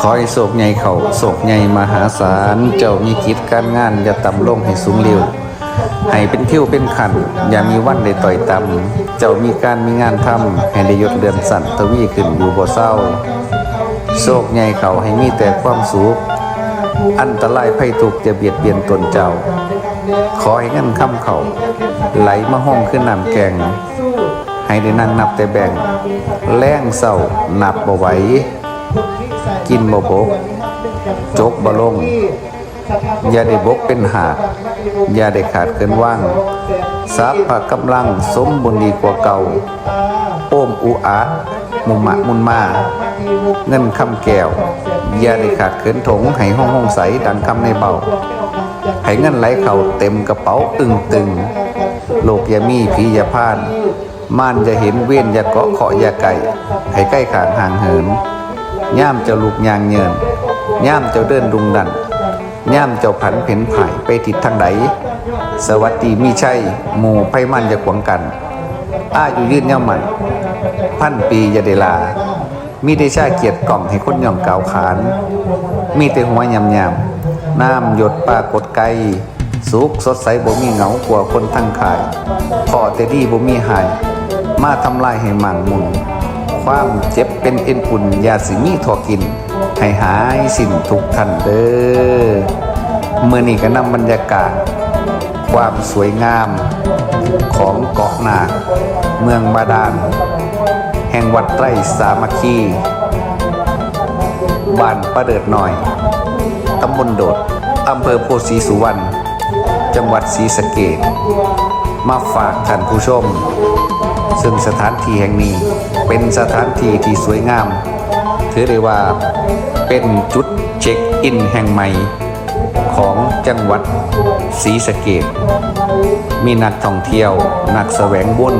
ขอให้โศกใหญ่เขาโศกใหญ่มหาศาล เจ้ามีกิจการงานอย่าต่ำลงให้สูงเร็วให้เป็นคิ้วเป็นขัน อย่ามีวันได้ต่อยต่ำเจ้ามีการมีงานทำให้ได้ยศเดือนสั่นทวีขึ้นอยู่บ่เศร้า โศกใหญ่เขาให้มีแต่ความสุขอันตรายภัยทุกจะเบียดเบียนตนเจ้า ขอให้เงินค่ำเขาไหลมาห้องขึ้นน้ำแกง ให้ได้นั่งนับแต่แบ่งแล้งเศร้านับบ่ไหว กินบ่บก จกบ่ลง อย่าได้บกเป็นหากอย่าได้ขาดเกินว่างทรัพย์กำลังสมบุญดีกว่าเก่าโอ้มอุอามุมะมุนมา เงินคำแก้ว อย่าได้ขาดเขินถงให้ห้องห้องใสดังคำในเบาให้เงินไหลเข้าเต็มกระเป๋าตึงตึงโลกยามีผียาพานม่านจะเห็นเว้นยาเกาะเคาะยาไก่ให้ใกล้ขางห่างเหิน ย่ามเจ้าลูกยางเยินย่ามเจ้าเดินดุงดันย่ามเจ้าผันเพ็นไผ่ไปทิศทางใดสวัสดีมีชัยหมู่ไพมันจะขวางกัน อาอยู่ยืนย่อมมัน พันปียาเดลา มีได้ชาเกียรติกล่อมให้คนย่อมกล่าวขาน มีแต่หัวยำยำน้ำหยดปลากดไกสุขสดใสบ่มีเหงากว่าคนทั้งขายขอแต่ดีบ่มีหาย มาทำลายให้หมั่งมุน ความเจ็บเป็นเอ็นปุ่นยาสิมีทอกิน ให้หายสิ้นทุกท่านเด้อเมื่อนี้ก็นำบรรยากาศ ความสวยงามของเกาะนาเมืองบาดาล แห่งวัดไตรสามัคคีบ้านประเดิดหน่อย ตำบลโดด อำเภอโพธิสุวรรณ จังหวัดศรีสะเกดมาฝากท่านผู้ชม ซึ่งสถานที่แห่งนี้ เป็นสถานที่ที่สวยงาม ถือได้ว่าเป็นจุดเช็คอินแห่งใหม่ ของจังหวัดศรีสะเกดมีนักท่องเที่ยว นักแสวงบุญ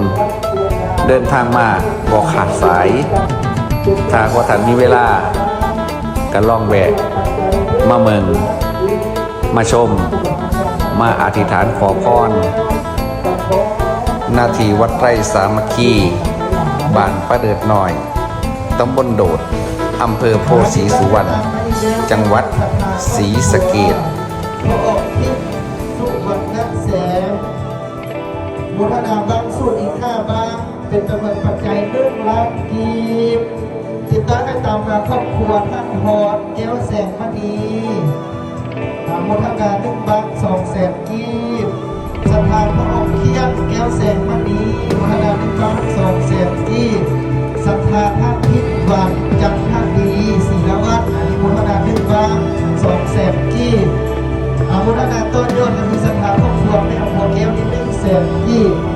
เดินทางมาบอกขาดสาย ถ้าว่าท่านมีเวลาก็ลองแวะมาเมือง มาชม มาอธิษฐานขอพรนาทีวัดไร่สามัคคี บ้านประเดิดหน่อยตำบลโดดอำเภอโพธิ์ศรีสุวรรณจังหวัดศรีสะเกดสุวรรณแสงบุรณาบางสูตรอีกห้าบางเป็นจำนวนปัจจัยเรื่องล้านกีบติดตั้งให้ตามมาครอบครัวท่านหอดเอวแสงมณีตามมูลค่าหนึ่งบางสองแสนกีบสถานพระองค์เคียงแก้วแสงมณีมูลค่าหนึ่งบางสอง แสนกีบศรัทธาท่านพิศวังจังท่าดีศิลวัฒน์อันนี้มูลค่าหนึ่งบางสองแสนกีบอาวุธนาต้นยอดมีสถาครอบครัวแม่หัวแก้วที่หนึ่งเศษที่ที่ต้องตามมาสัปดาห์ครอบครัวแม่